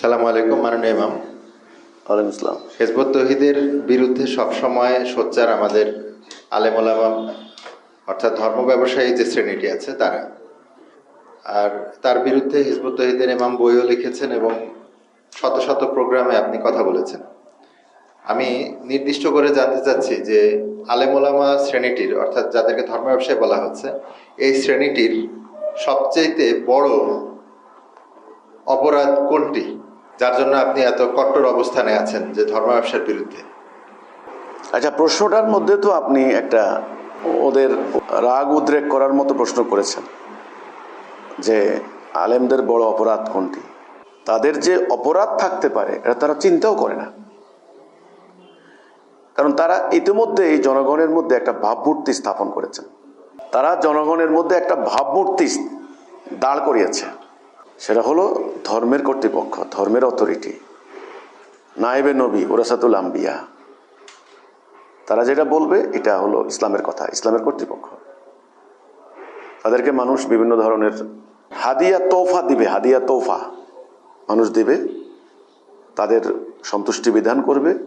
সালামু আলাইকুম মাননীয় ইমাম। ওয়ালাইকুম ইসলাম হেজবত তহিদের বিরুদ্ধে সবসময় সোচ্চার আমাদের আলেমোলামা অর্থাৎ ধর্ম ব্যবসায়ী যে শ্রেণীটি আছে তারা। আর তার বিরুদ্ধে হিজবুত তহিদের ইমাম বইও লিখেছেন এবং শত শত প্রোগ্রামে আপনি কথা বলেছেন। আমি নির্দিষ্ট করে জানতে চাচ্ছি যে আলেমোলামা শ্রেণীটির অর্থাৎ যাদেরকে ধর্ম ব্যবসায়ী বলা হচ্ছে এই শ্রেণীটির সবচেয়ে বড় অপরাধ কোনটি? যার জন্য আপনি এত কট্টর অবস্থানে আছেন যে ধর্ম ব্যবসার বিরুদ্ধে। আচ্ছা প্রশ্নটার মধ্যে তো আপনি একটা ওদের রাগ উদ্রেক করার মতো প্রশ্ন করেছেন যে আলেমদের বড় অপরাধ কোনটি? তাদের যে অপরাধ থাকতে পারে, এটা তারা চিন্তাও করে না। কারণ তারা ইতিমধ্যে এই জনগণের মধ্যে একটা ভাবমূর্তি স্থাপন করেছেন। তারা জনগণের মধ্যে একটা ভাবমূর্তি দাঁড় করিয়েছে। সেটা হলো ধর্মের কর্তৃপক্ষ, ধর্মের অথরিটি নায়েবে নবী, ওরাসাতুল আম্বিয়া। তারা যেটা বলবে, এটা হলো ইসলামের কথা, ইসলামের কর্তৃপক্ষ। তাদেরকে মানুষ বিভিন্ন ধরনের হাদিয়া তোফা দিবে, হাদিয়া তোফা। মানুষ দিবে, তাদের সন্তুষ্টি বিধান করবে,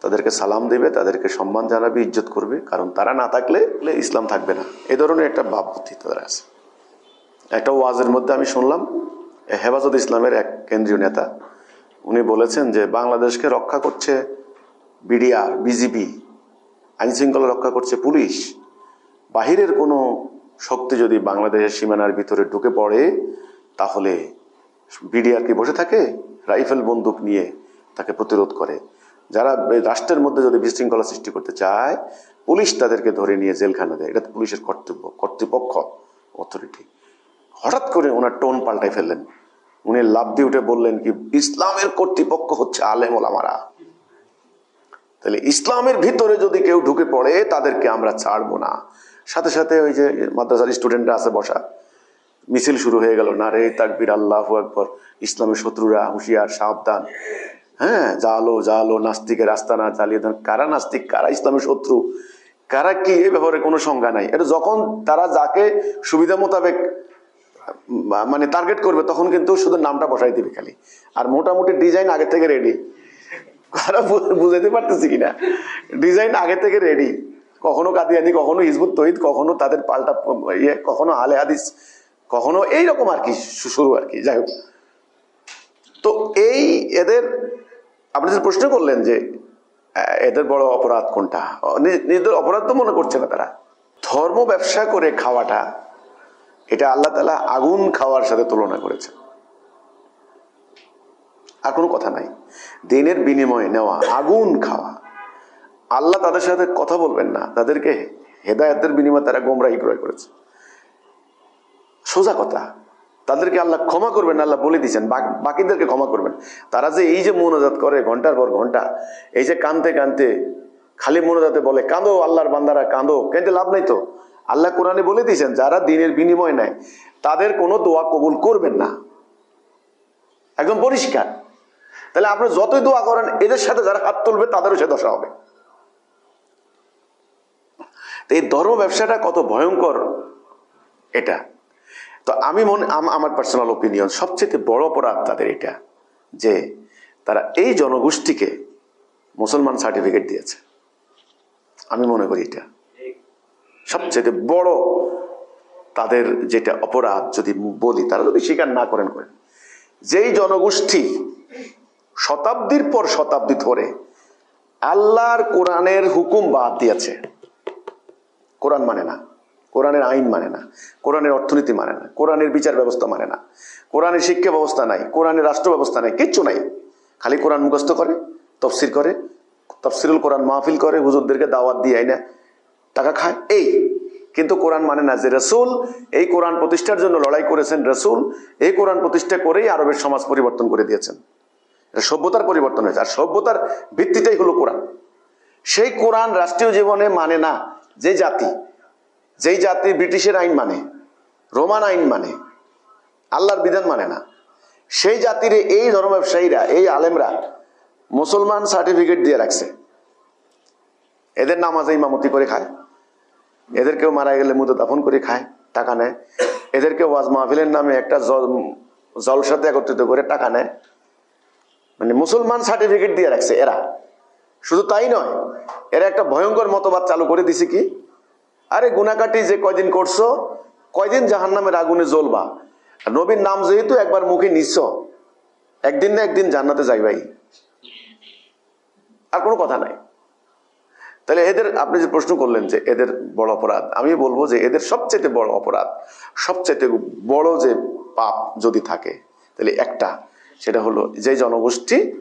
তাদেরকে সালাম দেবে, তাদেরকে সম্মান জানাবে, ইজ্জত করবে। কারণ তারা না থাকলে ইসলাম থাকবে না। এ ধরনের একটা ভাববুদ্ধি তাদের আছে। একটা ওয়াজের মধ্যে আমি শুনলাম হেফাজত ইসলামের এক কেন্দ্রীয় নেতা, উনি বলেছেন যে বাংলাদেশকে রক্ষা করছে বিডিআর, বিজিবি আইন শৃঙ্খলা রক্ষা করছে পুলিশ। বাহিরের কোনো শক্তি যদি বাংলাদেশের সীমানার ভিতরে ঢুকে পড়ে, তাহলে বিডিআর কি বসে থাকে? রাইফেল বন্দুক নিয়ে তাকে প্রতিরোধ করে। যারা রাষ্ট্রের মধ্যে যদি বিশৃঙ্খলা সৃষ্টি করতে চায়, পুলিশ তাদেরকে ধরে নিয়ে জেলখানা দেয়। এটা পুলিশের কর্তব্য, কর্তৃপক্ষ, অথরিটি। হঠাৎ করে ওনার টোন পাল্টাই ফেললেন। উনি লাভ দিয়ে উঠে বললেন কি, ইসলামের কর্তৃপক্ষ হচ্ছে আলেম ওলামারা। তাহলে ইসলামের ভিতরে যদি কেউ ঢুকে পড়ে, তাদেরকে আমরা ছাড়বো না। সাথে সাথে ওই যে মাদ্রাসার স্টুডেন্টরা আছে বসা। মিছিল শুরু হয়ে গেল, না রে, তাকবির, আল্লাহ একবার ইসলামের শত্রুরা, হুঁশিয়ার, সাবধান। হ্যাঁ জালো জালো নাস্তিকের রাস্তা না দেন কারা নাস্তিক, কারা ইসলামের শত্রু? কারা কি? এ ব্যাপারে কোনো সংজ্ঞা নাই। এটা যখন তারা যাকে সুবিধা মোতাবেক মানে টার্গেট করবে, তখন কিন্তু শুধু নামটা বসাই দিবে খালি। আর মোটামুটি ডিজাইন আগে থেকে রেডি বুঝাইতে পারতেছি কিনা? ডিজাইন আগে থেকে রেডি কখনো কাদিয়ানি কখনো হিজবুত তহিদ, কখনো তাদের পাল্টা ইয়ে কখনো আলে হাদিস, কখনো এইরকম আর কি শুরু আর কি, যাই হোক। তো এই এদের, আপনি যে প্রশ্ন করলেন যে এদের বড় অপরাধ কোনটা? নিজেদের অপরাধ তো মনে করছে না তারা। ধর্ম ব্যবসা করে খাওয়াটা এটা আল্লাহ তালা আগুন খাওয়ার সাথে তুলনা করেছে আর কোনো কথা নাই। দিনের বিনিময়ে নেওয়া, আগুন খাওয়া। আল্লাহ তাদের সাথে কথা বলবেন না। তাদেরকে হেদায়তের বিনিময়ে তারা গোমরাহি ক্রয় করেছে। সোজা কথা, তাদেরকে আল্লাহ ক্ষমা করবেন, আল্লাহ বলে দিচ্ছেন বাকিদেরকে ক্ষমা করবেন। তারা যে এই যে মনোজাত করে ঘণ্টার পর ঘণ্টা, এই যে কানতে কানতে খালি মনোজাতে বলে, কাঁদো, আল্লাহর বান্দারা কাঁদো। কিন্তু লাভ নাই তো। আল্লাহ কোরআনে বলে দিয়েছেন, যারা দিনের বিনিময় নেয়, তাদের কোনো দোয়া কবুল করবেন না। একদম পরিষ্কার। তাহলে আপনি যতই দোয়া করেন, এদের সাথে যারা হাত তুলবে, তাদেরও সে দশা হবে। তো এই ধর্ম ব্যবসাটা কত ভয়ঙ্কর, এটা। তো আমি মনে আম- আমার পার্সোনাল ওপিনিয়ন সবচেয়ে বড় অপরাধ তাদের এটা, যে তারা এই জনগোষ্ঠীকে মুসলমান সার্টিফিকেট দিয়েছে। আমি মনে করি এটা। সবচেয়ে বড় তাদের যেটা অপরাধ যদি বলি, তারা যদি স্বীকার না করেন করেন। যেই জনগোষ্ঠী শতাব্দীর পর শতাব্দী ধরে আল্লাহর কোরআনের হুকুম বাদ দিয়েছে, কোরআন মানে না, কোরআনের আইন মানে না, কোরআনের অর্থনীতি মানে না, কোরআনের বিচার ব্যবস্থা মানে না, কোরআনের শিক্ষা ব্যবস্থা নাই, কোরআনের রাষ্ট্র ব্যবস্থা নাই, কিচ্ছু নাই। খালি কোরআন মুখস্থ করে, তফসির করে, তফসিরুল কোরআন মাহফিল করে, হুজুরদেরকে দাওয়াত দিয়ে আইনা টাকা খায়? এই। কিন্তু কোরআন মানে না যে রসুল। এই কোরআন প্রতিষ্ঠার জন্য লড়াই করেছেন রসুল। এই কোরআন প্রতিষ্ঠা করেই আরবের সমাজ পরিবর্তন করে দিয়েছেন। সভ্যতার পরিবর্তন হয়েছে। আর সভ্যতার ভিত্তিটাই হলো কোরআন। সেই কোরআন রাষ্ট্রীয় জীবনে মানে না যে জাতি, যেই জাতি ব্রিটিশের আইন মানে রোমান আইন মানে আল্লাহর বিধান মানে না, সেই জাতির এই ধর্ম ব্যবসায়ীরা এই আলেমরা মুসলমান সার্টিফিকেট দিয়ে রাখছে। এদের নামাজে ইমামতি করে খায়। এদেরকেও মারা গেলে মুতো দাফন করে খায়, টাকা নেয়। এদেরকে ওয়াজ মাহফিলের নামে একটা জল- জলসাতে একত্রিত করে টাকা নেয়। মানে মুসলমান সার্টিফিকেট দিয়ে রাখছে এরা। শুধু তাই নয়, এরা একটা ভয়ঙ্কর মতবাদ চালু করে দিছে কি? আরে গুনাকাটি যে কয়দিন করছ, কয়দিন জাহান নামের আগুনে জ্বলবা? নবীর নাম যেহেতু একবার মুখে নিচ্ছ, একদিন না একদিন জান্নাতে যাইবাই। আর কোনো কথা নাই। তাহলে এদের আপনি যে প্রশ্ন করলেন যে এদের বড় অপরাধ আমি বলব যে এদের সবচেয়ে বড় অপরাধ সবচেয়ে বড় যে পাপ যদি থাকে তাহলে একটা সেটা হলো যে জনগোষ্ঠী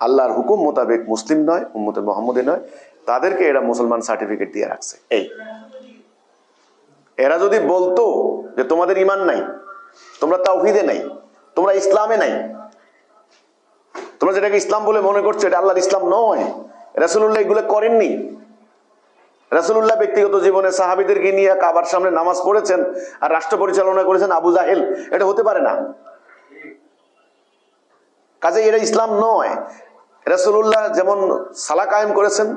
আল্লাহর হুকুম মোতাবেক মুসলিম নয় উম্মতে মোহাম্মদী নয় তাদেরকে এরা মুসলমান সার্টিফিকেট দিয়ে রাখছে। এই। এরা যদি বলতো যে তোমাদের ইমান নাই তোমরা তাওহিদে নাই তোমরা ইসলামে নাই তোমরা যেটাকে ইসলাম বলে মনে করছ এটা আল্লাহর ইসলাম নয় রাসুল্লাহ এগুলো করেননি রাসুল্লাহ ব্যক্তিগত জীবনে সাহাবিদেরকে নিয়ে কাবার সামনে নামাজ পড়েছেন আর রাষ্ট্র পরিচালনা করেছেন আবু জাহেল, এটা হতে পারে না। কাজে এটা ইসলাম নয়। রাসুল্লাহ যেমন সালা কায়েম করেছেন,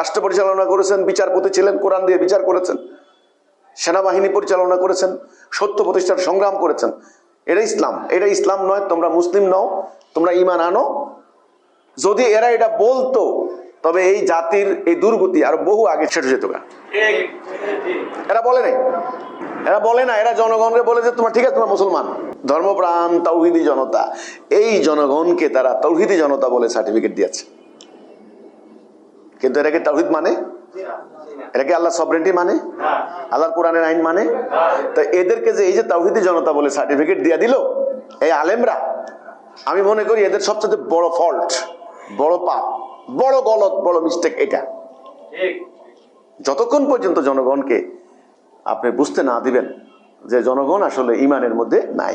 রাষ্ট্র পরিচালনা করেছেন, বিচারপতি ছিলেন, কোরআন দিয়ে বিচার করেছেন, সেনাবাহিনী পরিচালনা করেছেন, সত্য প্রতিষ্ঠার সংগ্রাম করেছেন। এটা ইসলাম। এটা ইসলাম নয়, তোমরা মুসলিম নও, তোমরা ইমান আনো। যদি এরা এটা বলতো তবে এই জাতির এই দুর্গতি আর বহু আগে ছেড়ে যেত। এরা বলে নাই। এরা বলে না, এরা জনগণকে বলে যে তোমার ঠিক আছে, তোমার মুসলমান। ধর্মপ্রাণ তৌহিদি জনতা, এই জনগণকে তারা তৌহিদি জনতা বলে সার্টিফিকেট দিয়েছে। কিন্তু এটাকে তৌহিদ মানে? এটাকে আল্লাহ সবরেন্টি মানে? আল্লাহর কোরআনের আইন মানে? তো এদেরকে যে এই যে তাওহিদি জনতা বলে সার্টিফিকেট দিয়ে দিল, এই আলেমরা, আমি মনে করি এদের সবচেয়ে বড় ফল্ট বড় পাপ। বড় গলত বড় মিস্টেক এটা। যতক্ষণ পর্যন্ত জনগণকে আপনি বুঝতে না দিবেন যে জনগণ আসলে ইমানের মধ্যে নাই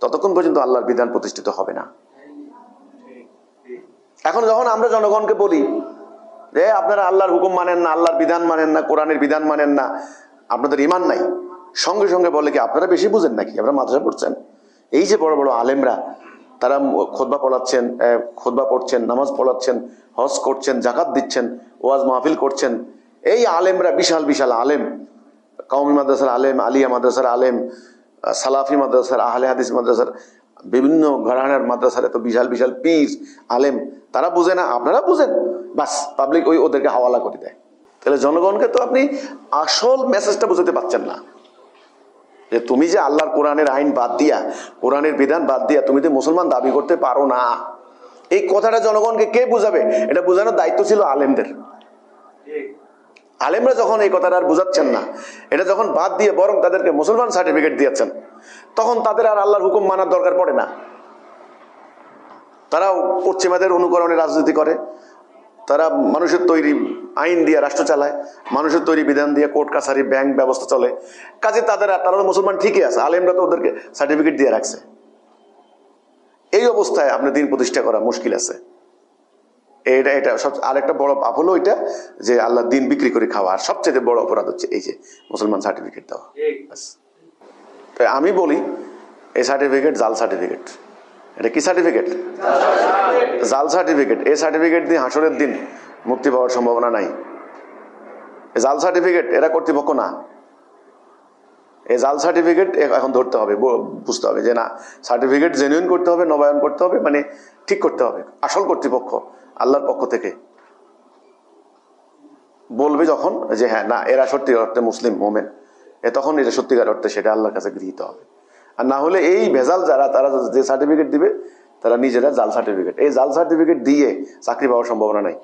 ততক্ষণ পর্যন্ত আল্লাহর বিধান প্রতিষ্ঠিত হবে না। এখন যখন আমরা জনগণকে বলি যে আপনারা আল্লাহর হুকুম মানেন না আল্লাহর বিধান মানেন না কোরআনের বিধান মানেন না আপনাদের ইমান নাই। সঙ্গে সঙ্গে বলে কি আপনারা বেশি বুঝেন নাকি? আপনারা মাদ্রাসা পড়ছেন। এই যে বড় বড় আলেমরা তারা খোদবা পড়াচ্ছেন খোদবা পড়ছেন, নামাজ পড়াচ্ছেন, হজ করছেন, জাকাত দিচ্ছেন, ওয়াজ মাহফিল করছেন। এই আলেমরা বিশাল বিশাল আলেম। কওমি মাদ্রাসার আলেম, আলিয়া মাদ্রাসার আলেম সালাফি মাদ্রাসার, আহলে হাদিস মাদ্রাসার, বিভিন্ন ঘরানার মাদ্রাসার এত বিশাল বিশাল পীর, আলেম। তারা বুঝে না, আপনারা বুঝেন। বাস পাবলিক ওই ওদেরকে হাওয়ালা করে দেয়। তাহলে জনগণকে তো আপনি আসল মেসেজটা বুঝাতে পারছেন না। যে তুমি যে আল্লাহর কোরআনের আইন বাদ দিয়া, কোরআনের বিধান বাদ দিয়া তুমি তো মুসলমান দাবি করতে পারো না। এই কথাটা জনগণকে কে বুঝাবে? এটা বোঝানোর দায়িত্ব ছিল আলেমদের। আলেমরা যখন এই কথাটা আর বুঝাচ্ছেন না, এটা যখন বাদ দিয়ে বরং তাদেরকে মুসলমান সার্টিফিকেট দিয়েছেন, তখন তাদের আর আল্লাহর হুকুম মানার দরকার পড়ে না। তারাও পশ্চিমাদের অনুকরণে রাজনীতি করে তারা মানুষের তৈরি আইন দিয়ে রাষ্ট্র চালায় মানুষের তৈরি বিধান দিয়ে কোর্ট কাছারি ব্যাংক ব্যবস্থা চলে। কাজে তাদের তারা মুসলমান ঠিকই আছে আলেমরা তো ওদেরকে সার্টিফিকেট দিয়ে রাখছে। এই অবস্থায় আপনি দিন প্রতিষ্ঠা করা মুশকিল আছে। এটা এটা সব আরেকটা বড় পাপ হলো এটা যে আল্লাহ দিন বিক্রি করে খাওয়া আর সবচেয়ে বড় অপরাধ হচ্ছে এই যে মুসলমান সার্টিফিকেট দেওয়া। আমি বলি এই সার্টিফিকেট জাল সার্টিফিকেট এটা কি সার্টিফিকেট জাল সার্টিফিকেট এই সার্টিফিকেট দিয়ে হাসরের দিন মুক্তি পাওয়ার সম্ভাবনা নাই। জাল সার্টিফিকেট এরা কর্তৃপক্ষ না। এই জাল সার্টিফিকেট এখন ধরতে হবে বুঝতে হবে যে না সার্টিফিকেট জেনুইন করতে হবে, নবায়ন করতে হবে মানে ঠিক করতে হবে, আসল কর্তৃপক্ষ, আল্লাহর পক্ষ থেকে। বলবে যখন যে হ্যাঁ না, এরা সত্যি অর্থে মুসলিম, মোমেন। এ তখন এটা সত্যিকার অর্থে সেটা আল্লাহর কাছে গৃহীত হবে। আর না হলে এই ভেজাল যারা তারা যে সার্টিফিকেট দিবে তারা নিজেরা জাল সার্টিফিকেট এই জাল সার্টিফিকেট দিয়ে চাকরি পাওয়ার সম্ভাবনা নাই।